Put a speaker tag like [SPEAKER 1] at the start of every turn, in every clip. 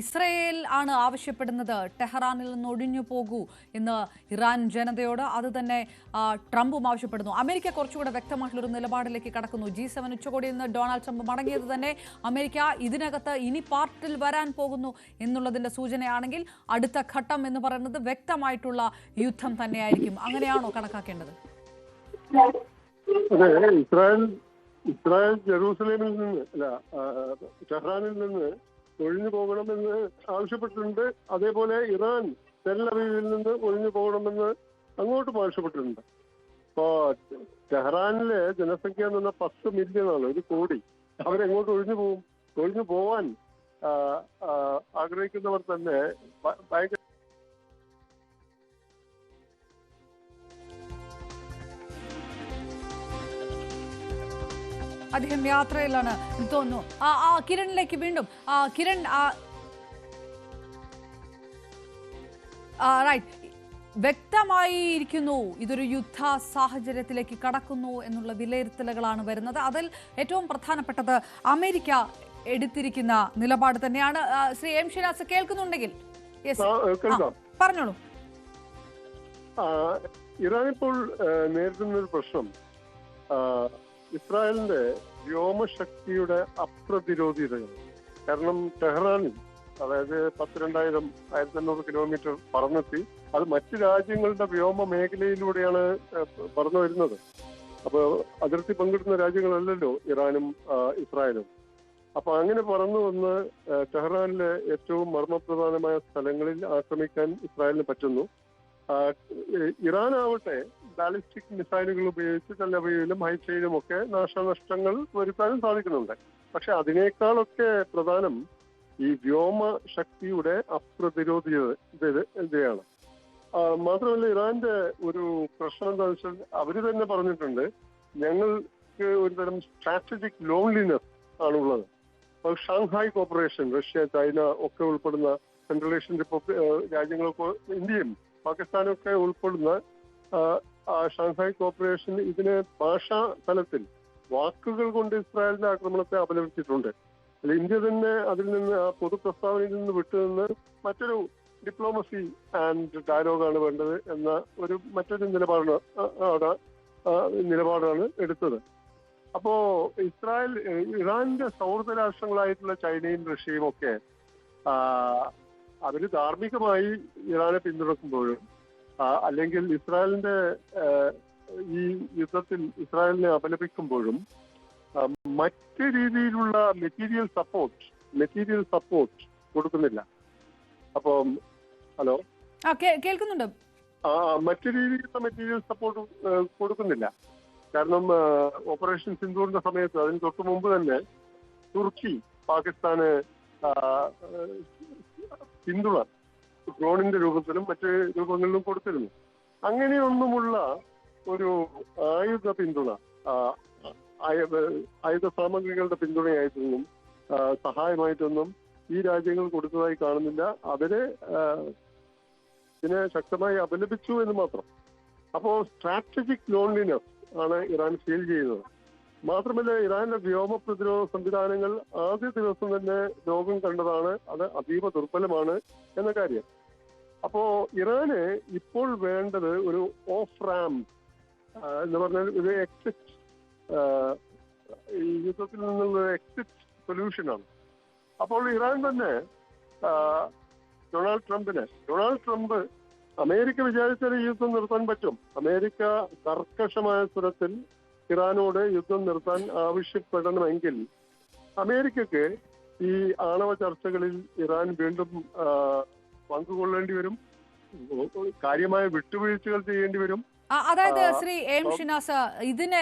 [SPEAKER 1] Israel ആണ് ആവശ്യപ്പെടുന്നത്. ടെഹ്റാനിൽ നിന്ന് ഒഴിഞ്ഞു പോകൂ എന്ന് ഇറാൻ ജനതയോട്. അത് തന്നെ ട്രംപും ആവശ്യപ്പെടുന്നു. അമേരിക്ക കുറച്ചുകൂടെ വ്യക്തമായിട്ടുള്ള ഒരു നിലപാടിലേക്ക് കടക്കുന്നു. ജി സെവൻ ഉച്ചകോടിയിൽ നിന്ന് ഡൊണാൾഡ് ട്രംപ് മടങ്ങിയത് തന്നെ അമേരിക്ക ഇതിനകത്ത് ഇനി പാർട്ടിൽ വരാൻ പോകുന്നു എന്നുള്ളതിന്റെ സൂചനയാണെങ്കിൽ അടുത്ത ഘട്ടം എന്ന് പറയുന്നത് വ്യക്തമായിട്ടുള്ള യുദ്ധം തന്നെയായിരിക്കും. അങ്ങനെയാണോ കണക്കാക്കേണ്ടത്?
[SPEAKER 2] ഇസ്രായേൽ ഇസ്രായേൽ ജെറൂസലേമിൽ നിന്ന് അല്ല ടെഹ്റാനിൽ നിന്ന് ഒഴിഞ്ഞു പോകണമെന്ന് ആവശ്യപ്പെട്ടിട്ടുണ്ട്. അതേപോലെ ഇറാൻ തെല്ലവീവിൽ നിന്ന് ഒഴിഞ്ഞു പോകണമെന്ന് അങ്ങോട്ടും ആവശ്യപ്പെട്ടിട്ടുണ്ട്. ഇപ്പോ ടെഹ്റാനിലെ ജനസംഖ്യ എന്ന് പറഞ്ഞാൽ പത്ത് മില്യൺ ആണ് ഒരു കോടി. അവരെങ്ങോട്ട് ഒഴിഞ്ഞു പോകും? ഒഴിഞ്ഞു പോവാൻ ആഗ്രഹിക്കുന്നവർ തന്നെ ഭയങ്കര
[SPEAKER 1] അദ്ദേഹം യാത്രയിലാണ്. തോന്നുന്നു. ആ ആ കിരണിലേക്ക് വീണ്ടും. ആ കിരൺ റൈറ്റ് വ്യക്തമായി ഇരിക്കുന്നു ഇതൊരു യുദ്ധ സാഹചര്യത്തിലേക്ക് കടക്കുന്നു എന്നുള്ള വിലയിരുത്തലുകളാണ് വരുന്നത്. അതിൽ ഏറ്റവും പ്രധാനപ്പെട്ടത് അമേരിക്ക എടുത്തിരിക്കുന്ന നിലപാട് തന്നെയാണ്. ശ്രീ എം ശ്രീനാസ് കേൾക്കുന്നുണ്ടെങ്കിൽ? പറഞ്ഞോളൂ.
[SPEAKER 2] ഇറാൻ ഇപ്പോൾ നേരിടുന്ന ഒരു പ്രശ്നം ഇസ്രായേലിന്റെ വ്യോമശക്തിയുടെ അപ്രതിരോധിതയാണ് കാരണം ടെഹ്റാനിൽ അതായത് പത്തിരണ്ടായിരം ആയിരത്തി അഞ്ഞൂറ് കിലോമീറ്റർ പറന്നെത്തി. അത് മറ്റു രാജ്യങ്ങളുടെ വ്യോമ മേഖലയിലൂടെയാണ് പറന്നു വരുന്നത്. അപ്പോൾ അതിർത്തി പങ്കിടുന്ന രാജ്യങ്ങളല്ലല്ലോ ഇറാനും ഇസ്രായേലും. അപ്പൊ അങ്ങനെ പറന്നു വന്ന് ടെഹ്റാനിലെ ഏറ്റവും മർമ്മപ്രധാനമായ സ്ഥലങ്ങളിൽ ആക്രമിക്കാൻ ഇസ്രായേലിന് പറ്റുന്നു. ഇറാൻ ആവട്ടെ ബാലിസ്റ്റിക് മിസൈലുകൾ ഉപയോഗിച്ച് ടെലവീവിലും ഹൈച്ചയിലും ഒക്കെ നാശനഷ്ടങ്ങൾ വരുത്താനും സാധിക്കുന്നുണ്ട്. പക്ഷെ അതിനേക്കാളൊക്കെ പ്രധാനം ഈ വ്യോമ ശക്തിയുടെ അപ്രതിരോധിതയാണ് മാത്രമല്ല ഇറാന്റെ ഒരു പ്രശ്നം എന്താണെന്ന് വെച്ചാൽ അവർ തന്നെ പറഞ്ഞിട്ടുണ്ട് ഞങ്ങൾക്ക് ഒരുതരം സ്ട്രാറ്റജിക് ലോൺലിനെസ് ആണുള്ളത്. അപ്പോൾ ഷാങ്ഹായ് കോപ്പറേഷൻ റഷ്യ ചൈന ഒക്കെ ഉൾപ്പെടുന്ന സെൻട്രൽ ഏഷ്യൻ റിപ്പബ്ലിക് രാജ്യങ്ങളൊക്കെ ഇന്ത്യയും പാകിസ്ഥാനും ഒക്കെ ഉൾപ്പെടുന്ന ഷാങ്ഹായ് കോപ്പറേഷൻ ഇതിന് ഭാഷാ തലത്തിൽ വാക്കുകൾ കൊണ്ട് ഇസ്രായേലിന്റെ ആക്രമണത്തെ അപലപിച്ചിട്ടുണ്ട്. അല്ല ഇന്ത്യ തന്നെ അതിൽ നിന്ന് ആ പൊതു പ്രസ്താവനയിൽ നിന്ന് വിട്ടുനിന്ന് മറ്റൊരു ഡിപ്ലോമസി ആൻഡ് ഡയലോഗാണ് വേണ്ടത് എന്ന ഒരു മറ്റൊരു നിലപാടാണ് അവിടെ നിലപാടാണ് എടുത്തത്. അപ്പോ ഇസ്രായേൽ ഇറാന്റെ സൗഹൃദ രാഷ്ട്രങ്ങളായിട്ടുള്ള ചൈനയും റഷ്യയും ഒക്കെ ആ, അവർ ധാർമ്മികമായി ഇറാനെ പിന്തുണക്കുമ്പോഴും അല്ലെങ്കിൽ ഇസ്രായേലിന്റെ ഈ യുദ്ധത്തിൽ ഇസ്രായേലിനെ അപലപിക്കുമ്പോഴും മറ്റ് രീതിയിലുള്ള മെറ്റീരിയൽ സപ്പോർട്ട് മെറ്റീരിയൽ സപ്പോർട്ട് കൊടുക്കുന്നില്ല. അപ്പം ഹലോ?
[SPEAKER 1] കേൾക്കുന്നുണ്ട്.
[SPEAKER 2] ആ, മറ്റു രീതിയിലുള്ള മെറ്റീരിയൽ സപ്പോർട്ട് കൊടുക്കുന്നില്ല. കാരണം ഓപ്പറേഷൻ സിന്ധുവിന്റെ സമയത്ത് അതിന് തൊട്ടു മുമ്പ് തന്നെ തുർക്കി പാകിസ്ഥാന് പിന്തുണ ഡ്രോണിന്റെ രൂപത്തിലും മറ്റ് രൂപങ്ങളിലും കൊടുത്തിരുന്നു. അങ്ങനെയൊന്നുമുള്ള ഒരു ആയുധ പിന്തുണ ആയുധ സാമഗ്രികളുടെ പിന്തുണയായിട്ടൊന്നും സഹായമായിട്ടൊന്നും ഈ രാജ്യങ്ങൾ കൊടുത്തതായി കാണുന്നില്ല. അവരെ ഇതിനെ ശക്തമായി അപലപിച്ചു എന്ന് മാത്രം. അപ്പോ സ്ട്രാറ്റജിക് ലോൺലിനെസ് ആണ് ഇറാൻ ഫീൽ ചെയ്യുന്നത്. മാത്രമല്ല ഇറാന്റെ വ്യോമ പ്രതിരോധ സംവിധാനങ്ങൾ ആദ്യ ദിവസം തന്നെ ലോകം കണ്ടതാണ്. അത് അതീവ ദുർബലമാണ് എന്ന കാര്യം. അപ്പോ ഇറാന് ഇപ്പോൾ വേണ്ടത് ഒരു ഓഫ് റാം എന്ന് പറഞ്ഞാൽ ഒരു എക്സിറ്റ് യുദ്ധത്തിൽ നിന്നുള്ള എക്സിറ്റ് സൊല്യൂഷനാണ് അപ്പോൾ ഇറാൻ തന്നെ ഡൊണാൾഡ് ട്രംപിന് ഡൊണാൾഡ് ട്രംപ് അമേരിക്ക വിചാരിച്ചാൽ ഈ യുദ്ധം നിർത്താൻ പറ്റും. അമേരിക്ക കർക്കശമായ സ്വരത്തിൽ ഇറാനോട് യുദ്ധം നിർത്താൻ ആവശ്യപ്പെടണമെങ്കിൽ അമേരിക്കക്ക് ഈ ആണവ ചർച്ചകളിൽ ഇറാൻ വീണ്ടും പങ്കുകൊള്ളേണ്ടി വരും. കാര്യമായ വിട്ടുവീഴ്ചകൾ ചെയ്യേണ്ടി വരും.
[SPEAKER 1] അതായത് ശ്രീ എം. ഷിനാസ് ഇതിനെ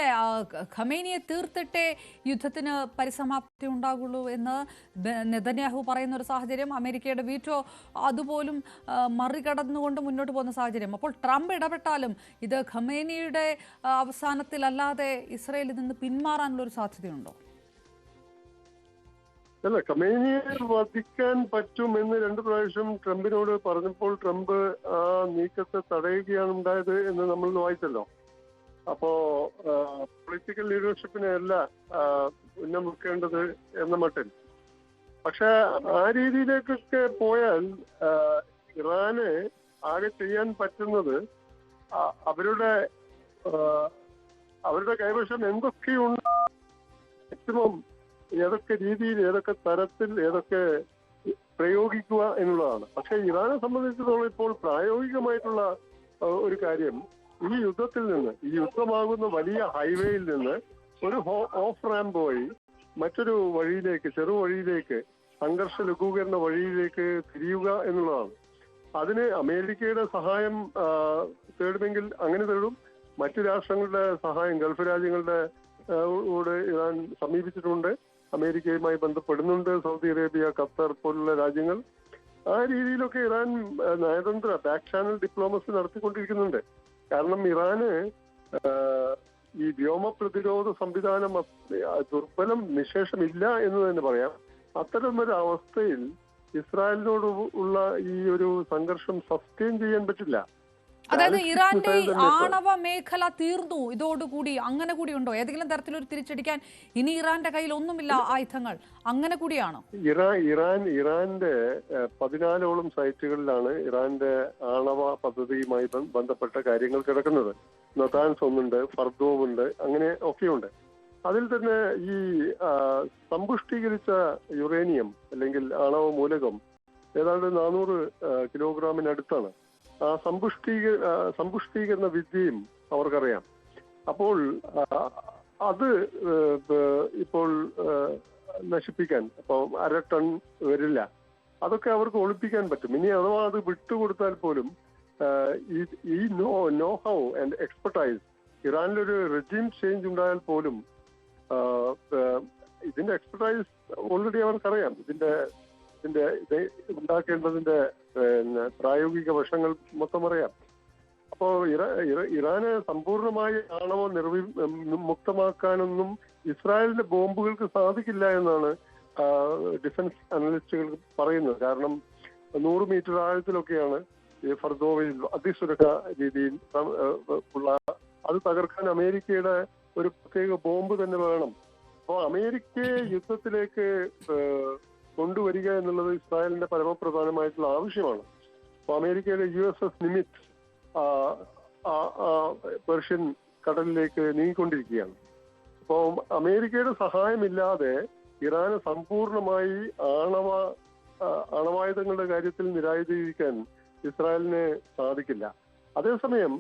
[SPEAKER 1] ഖമേനിയെ തീർത്തിട്ടേ യുദ്ധത്തിന് പരിസമാപ്തി ഉണ്ടാകുള്ളൂ എന്ന് നെതന്യാഹു പറയുന്ന ഒരു സാഹചര്യം അമേരിക്കയുടെ വീറ്റോ അതുപോലും മറികടന്നുകൊണ്ട് മുന്നോട്ട് പോകുന്ന സാഹചര്യം അപ്പോൾ ട്രംപ് ഇടപെട്ടാലും ഇത് ഖമേനിയുടെ അവസാനത്തിലല്ലാതെ ഇസ്രയേലിൽ നിന്ന് പിന്മാറാനുള്ള ഒരു സാധ്യതയുണ്ടോ
[SPEAKER 2] അല്ല കമേനിയെ വധിക്കാൻ പറ്റും എന്ന് രണ്ടു പ്രാവശ്യം ട്രംപിനോട് പറഞ്ഞപ്പോൾ ട്രംപ് ആ നീക്കത്തെ തടയുകയാണ് ഉണ്ടായത് എന്ന് നമ്മൾ വായിച്ചല്ലോ. അപ്പോ പൊളിറ്റിക്കൽ ലീഡർഷിപ്പിനെ അല്ല ഉന്നം വെക്കേണ്ടത് എന്ന മട്ടിൽ. പക്ഷെ ആ രീതിയിലേക്കൊക്കെ പോയാൽ ഇറാന് ആകെ ചെയ്യാൻ പറ്റുന്നത് അവരുടെ അവരുടെ കൈവശം എന്തൊക്കെയുണ്ട് മാക്സിമം ഏതൊക്കെ രീതിയിൽ ഏതൊക്കെ തരത്തിൽ ഏതൊക്കെ പ്രയോഗിക്കുക എന്നുള്ളതാണ്. പക്ഷേ ഇറാനെ സംബന്ധിച്ചിടത്തോളം ഇപ്പോൾ പ്രായോഗികമായിട്ടുള്ള ഒരു കാര്യം ഈ യുദ്ധത്തിൽ നിന്ന് ഈ യുദ്ധമാകുന്ന വലിയ ഹൈവേയിൽ നിന്ന് ഒരു ഓഫ് റാമ്പ് വഴി മറ്റൊരു വഴിയിലേക്ക് ചെറു വഴിയിലേക്ക് സംഘർഷ ലഘൂകരണ വഴിയിലേക്ക് തിരിയുക എന്നുള്ളതാണ്. അതിന് അമേരിക്കയുടെ സഹായം തേടുമെങ്കിൽ അങ്ങനെ തേടും. മറ്റു രാഷ്ട്രങ്ങളുടെ സഹായം ഗൾഫ് രാജ്യങ്ങളുടെ കൂടെ ഇറാൻ സമീപിച്ചിട്ടുണ്ട്. അമേരിക്കയുമായി ബന്ധപ്പെടുന്നുണ്ട്. സൗദി അറേബ്യ ഖത്തർ പോലുള്ള രാജ്യങ്ങൾ. ആ രീതിയിലൊക്കെ ഇറാൻ നയതന്ത്ര ബാക്ക് ചാനൽ ഡിപ്ലോമസി നടത്തിക്കൊണ്ടിരിക്കുന്നുണ്ട്. കാരണം ഇറാന് ഈ വ്യോമ പ്രതിരോധ സംവിധാനം ദുർബലം നിശേഷമില്ല എന്ന് തന്നെ പറയാം. അത്തരം ഒരു അവസ്ഥയിൽ ഇസ്രായേലിനോട് ഉള്ള ഈ ഒരു സംഘർഷം സസ്റ്റെയിൻ ചെയ്യാൻ പറ്റില്ല.
[SPEAKER 1] അതായത് ഇറാന്റെ ആണവ മേഖല തീർന്നു. ഇതോടുകൂടി അങ്ങനെ കൂടി ഉണ്ടോ? ഏതെങ്കിലും തരത്തിൽ ഒരു തിരിച്ചടിക്കാൻ ഇനി ഇറാന്റെ കയ്യിൽ ഒന്നുമില്ല ആയുധങ്ങൾ. അങ്ങനെ കൂടിയാണോ?
[SPEAKER 2] ഇറാൻ ഇറാൻ ഇറാന്റെ പതിനാലോളം സൈറ്റുകളിലാണ് ഇറാന്റെ ആണവ പദ്ധതിയുമായി ബന്ധപ്പെട്ട കാര്യങ്ങൾ കിടക്കുന്നത്. നതാൻസ് ഒന്നുണ്ട് ഫർദോവ് ഉണ്ട് അങ്ങനെ ഒക്കെയുണ്ട്. അതിൽ തന്നെ ഈ സമ്പുഷ്ടീകരിച്ച യുറേനിയം അല്ലെങ്കിൽ ആണവ മൂലകം ഏതാണ്ട് നാനൂറ് കിലോഗ്രാമിനടുത്താണ്. സമ്പുഷ്ടീക സമ്പുഷ്ടീകരണ വിദ്യയും അവർക്കറിയാം. അപ്പോൾ അത് ഇപ്പോൾ നശിപ്പിക്കാൻ അപ്പോൾ അര ടൺ വരില്ല. അതൊക്കെ അവർക്ക് ഒളിപ്പിക്കാൻ പറ്റും. ഇനി അഥവാ അത് വിട്ടുകൊടുത്താൽ പോലും ഈ know know how and expertise ഇറാനിലൊരു regime change ഉണ്ടായാൽ പോലും ഇതിന്റെ എക്സ്പെർട്ടൈസ് ഓൾറെഡി അവർക്കറിയാം. ഇതിന്റെ ഇതിന്റെ ഇത് ഉണ്ടാക്കേണ്ടതിന്റെ പിന്നെ പ്രായോഗിക വശങ്ങൾ മൊത്തം അറിയാം. അപ്പോ ഇറ ഇറ- ഇറാന് സമ്പൂർണമായി ആണവ നിർവി മുക്തമാക്കാനൊന്നും ഇസ്രായേലിന്റെ ബോംബുകൾക്ക് സാധിക്കില്ല എന്നാണ് ഡിഫൻസ് അനലിസ്റ്റുകൾ പറയുന്നത്. കാരണം നൂറ് മീറ്റർ ആഴത്തിലൊക്കെയാണ് ഈ ഫർദോവയിൽ അതിസുരക്ഷ രീതിയിൽ ഉള്ള അത് തകർക്കാൻ അമേരിക്കയുടെ ഒരു പ്രത്യേക ബോംബ് തന്നെ വേണം. അപ്പോൾ അമേരിക്കയെ യുദ്ധത്തിലേക്ക് കൊണ്ടുവരിക എന്നുള്ളത് ഇസ്രായേലിന്റെ പരമപ്രധാനമായിട്ടുള്ള ആവശ്യമാണ്. അപ്പോൾ അമേരിക്കയുടെ U S S Nimitz Persian കടലിലേക്ക് നീങ്ങിക്കൊണ്ടിരിക്കുകയാണ്. അപ്പോൾ അമേരിക്കയുടെ സഹായമില്ലാതെ ഇറാന് സമ്പൂർണമായി ആണവ ആണവായുധങ്ങളുടെ കാര്യത്തിൽ നിരായുധീകരിക്കാൻ ഇസ്രായേലിന് സാധിക്കില്ല. അതേസമയം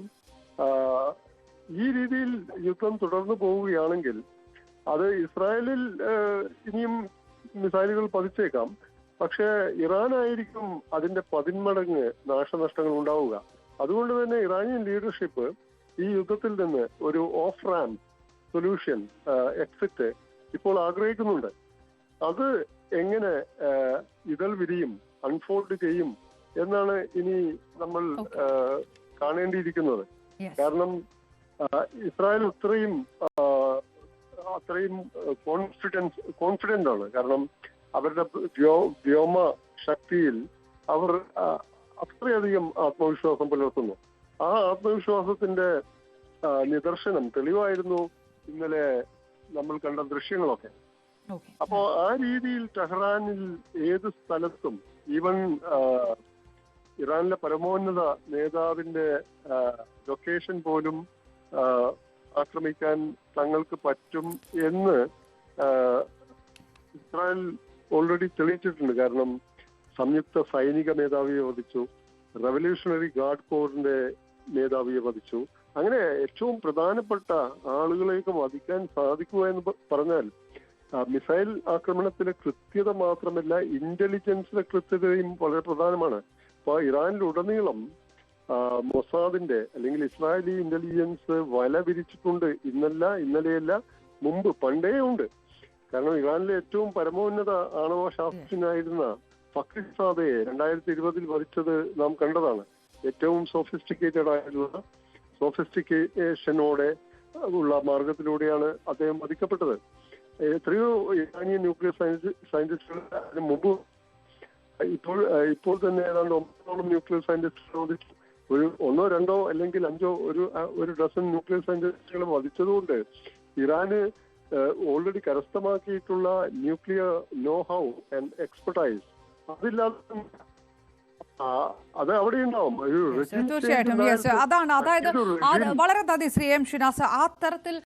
[SPEAKER 2] ഈ രീതിയിൽ യുദ്ധം തുടർന്നു പോവുകയാണെങ്കിൽ അത് ഇസ്രായേലിൽ ഇനിയും മിസൈലുകൾ പതിച്ചേക്കാം. പക്ഷേ ഇറാനായിരിക്കും അതിന്റെ പതിന്മടങ്ങ് നാശനഷ്ടങ്ങൾ ഉണ്ടാവുക. അതുകൊണ്ട് തന്നെ ഇറാനിയൻ ലീഡർഷിപ്പ് ഈ യുദ്ധത്തിൽ നിന്ന് ഒരു ഓഫ് റാം സൊല്യൂഷൻ എക്സിറ്റ് ഇപ്പോൾ ആഗ്രഹിക്കുന്നുണ്ട്. അത് എങ്ങനെ ഇതൾ വിരിയും അൺഫോൾഡ് ചെയ്യും എന്നാണ് ഇനി നമ്മൾ കാണേണ്ടിയിരിക്കുന്നത്. കാരണം ഇസ്രായേൽ അത്രയും ആ, അത്രയും കോൺഫിഡൻസ് കോൺഫിഡന്റ് ആണ്. കാരണം അവരുടെ വ്യോ- വ്യോമ ശക്തിയിൽ അവർ അത്രയധികം ആത്മവിശ്വാസം പുലർത്തുന്നു. ആ ആത്മവിശ്വാസത്തിന്റെ നിദർശനം തെളിവായിരുന്നു ഇന്നലെ നമ്മൾ കണ്ട ദൃശ്യങ്ങളൊക്കെ. അപ്പോ ആ രീതിയിൽ ടെഹ്റാനിൽ ഏത് സ്ഥലത്തും ഈവൻ ഇറാനിലെ പരമോന്നത നേതാവിന്റെ ലൊക്കേഷൻ പോലും ആക്രമിക്കാൻ തങ്ങൾക്ക് പറ്റും എന്ന് ഇസ്രായേൽ ഓൾറെഡി തെളിയിച്ചിട്ടുണ്ട്. കാരണം സംയുക്ത സൈനിക മേധാവിയെ വധിച്ചു റവല്യൂഷണറി ഗാർഡ് കോറിന്റെ മേധാവിയെ വധിച്ചു. അങ്ങനെ ഏറ്റവും പ്രധാനപ്പെട്ട ആളുകളെയൊക്കെ വധിക്കാൻ സാധിക്കുക എന്ന് പറഞ്ഞാൽ മിസൈൽ ആക്രമണത്തിലെ കൃത്യത മാത്രമല്ല ഇന്റലിജൻസിലെ കൃത്യതയും വളരെ പ്രധാനമാണ്. അപ്പൊ ഇറാനിലുടനീളം മൊസാദിന്റെ അല്ലെങ്കിൽ ഇസ്രായേലി ഇന്റലിജൻസ് വല വിരിച്ചിട്ടുണ്ട് ഇന്നല്ല ഇന്നലെയല്ല മുമ്പ് പണ്ടേ ഉണ്ട്. കാരണം ഇറാനിലെ ഏറ്റവും പരമോന്നത ആണവ ശാസ്ത്രജ്ഞനായിരുന്ന ഫക്രി സാദയെ രണ്ടായിരത്തി ഇരുപതിൽ വധിച്ചത് നാം കണ്ടതാണ്. ഏറ്റവും സോഫിസ്റ്റിക്കേറ്റഡ് ആയിട്ടുള്ള സോഫിസ്റ്റിക്കേഷനോടെ ഉള്ള മാർഗത്തിലൂടെയാണ് അദ്ദേഹം വധിക്കപ്പെട്ടത്. എത്രയോ ഇറാനിയൻ ന്യൂക്ലിയർ സയൻസ് സയന്റിസ്റ്റുകൾ അതിന് മുമ്പ് ഇപ്പോൾ ഇപ്പോൾ തന്നെ ഏതാണ്ട് ഒമ്പതോളം ന്യൂക്ലിയർ സയന്റിസ്റ്റ് വധിച്ചു. ഒരു ഒന്നോ രണ്ടോ അല്ലെങ്കിൽ അഞ്ചോ ഒരു ഒരു ഡസൻ ന്യൂക്ലിയർ സയന്റിസ്റ്റുകൾ വധിച്ചതുകൊണ്ട് ഇറാന് already കരസ്ഥമാക്കിയിട്ടുള്ള nuclear know how and expertise അതില്ലാതെ അത് അവിടെ ഉണ്ടാവും
[SPEAKER 1] തീർച്ചയായിട്ടും. അതാണ്. അതായത് വളരെ നന്ദി ശ്രീ എം ഷിനാസ് ആ തരത്തിൽ